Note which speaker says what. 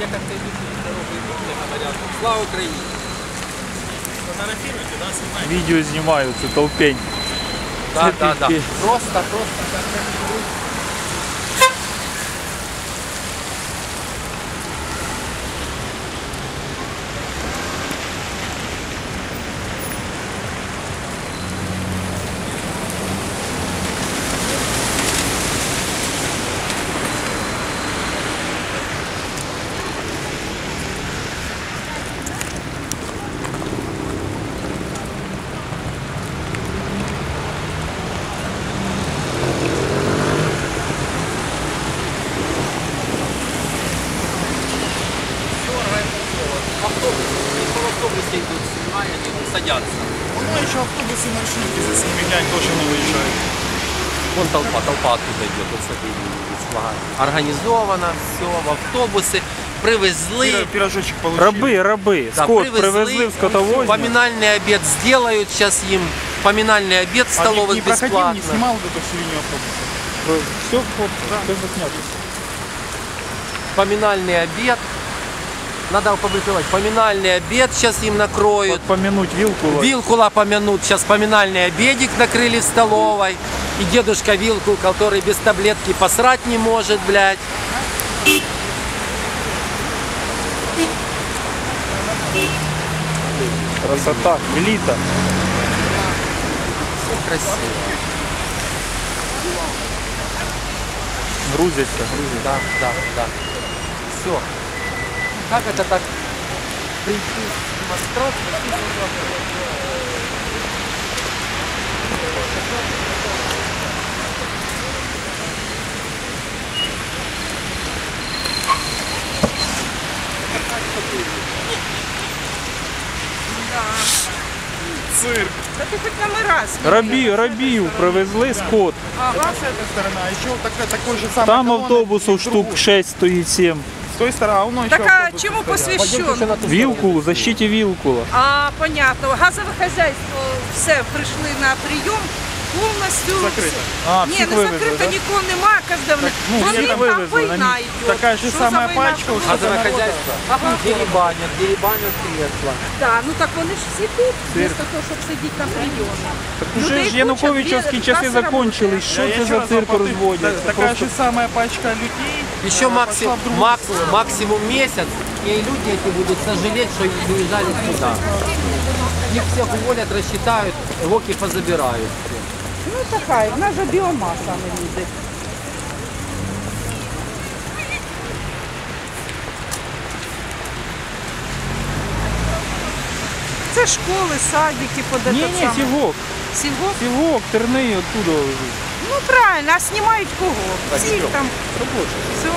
Speaker 1: Я как-то иду через дорогу иду, мне говорят, слава Украине.
Speaker 2: Фотографируйте, да, снимайте.
Speaker 3: Відео знімаю, це толпень.
Speaker 1: Да, да, да.
Speaker 3: Цветы.
Speaker 1: Просто, просто в автобусе идут, снимают, они садятся.
Speaker 2: Ну, еще автобусы маршрутки засніми, глянь, теж не виїжджають.
Speaker 1: Вон толпа, толпа оттуда идет, вот смотри, флага. Организовано все, в автобусы, привезли.
Speaker 2: Піра- Пірожочок получили.
Speaker 3: Раби, раби.
Speaker 1: Да,
Speaker 3: Скот привезли в скотовозі.
Speaker 1: Поминальный обед сделают сейчас им. Поминальный обед в
Speaker 2: А не,
Speaker 1: столовых
Speaker 2: не проходил,
Speaker 1: бесплатно.
Speaker 2: не снимал вот эту всю линию автобуса.
Speaker 3: Все, все заснято.
Speaker 1: Поминальный обед. Надо опубликовать. Поминальный обед сейчас им накроют.
Speaker 3: Помянуть вилку.
Speaker 1: Вилкула помянут. Сейчас поминальный обедик накрыли в столовой. И дедушка Вилкул, который без таблетки посрать не может, блядь.
Speaker 3: Красота, элита.
Speaker 1: Все красиво.
Speaker 3: Грузяться.
Speaker 1: Да, да, да. Все. Как это так прийти с демонстрации?
Speaker 2: Цирк.
Speaker 4: Да ты хоть номера смотри.
Speaker 3: Рабі, рабів привезли скот.
Speaker 4: Ага.
Speaker 2: Это с этой стороны, а еще вот такой, такой же самый
Speaker 3: Там
Speaker 2: колонна,
Speaker 3: автобусів
Speaker 2: и
Speaker 3: штук
Speaker 2: другой.
Speaker 3: 6 стоїть 7.
Speaker 2: той стороны еще.
Speaker 4: Так а чему посвящен?
Speaker 3: Вилку, защите Вилкула.
Speaker 4: А, понятно. Газове хазяйство все прийшли на прийом. Повністю
Speaker 2: Закрито.
Speaker 3: А,
Speaker 4: Ні, не всіх
Speaker 3: вивезли,
Speaker 4: закрито,
Speaker 3: да?
Speaker 4: нікого немає, каздавник.
Speaker 2: Ну,
Speaker 4: Вони там
Speaker 3: вивезли,
Speaker 4: війна йде.
Speaker 2: Така же
Speaker 4: Що
Speaker 2: самая пачка. у
Speaker 4: А
Speaker 1: всех.
Speaker 4: за
Speaker 1: хозяйство?
Speaker 4: Ага.
Speaker 1: Дерибанят, дерибанят кресло.
Speaker 4: Так, ну так вони ж всі тут, вместо того, щоб сидіти на прийомі.
Speaker 3: Уже
Speaker 4: ну,
Speaker 3: ж
Speaker 4: Януковичевські
Speaker 3: часи закончились. Що це за цирк розводять? Така
Speaker 2: ж самая пачка людей
Speaker 1: Еще
Speaker 2: э,
Speaker 1: максим,
Speaker 2: пошла в другую
Speaker 1: макс,
Speaker 2: сторону.
Speaker 1: максимум месяц, и люди эти будут сожалеть, что их уезжали сюда. Их всех уволят, рассчитают, локи позабирают.
Speaker 4: Ну така, в нас же біомаса не люди. Це школи, садики, под
Speaker 3: Ні,
Speaker 4: этот
Speaker 3: ні,
Speaker 4: самий.
Speaker 3: сівок.
Speaker 4: Сільгосп?
Speaker 3: Сівок, терни оттуда. везуть.
Speaker 4: Ну правильно, а знімають кого? Всіх там.
Speaker 3: Робочі.
Speaker 4: Все.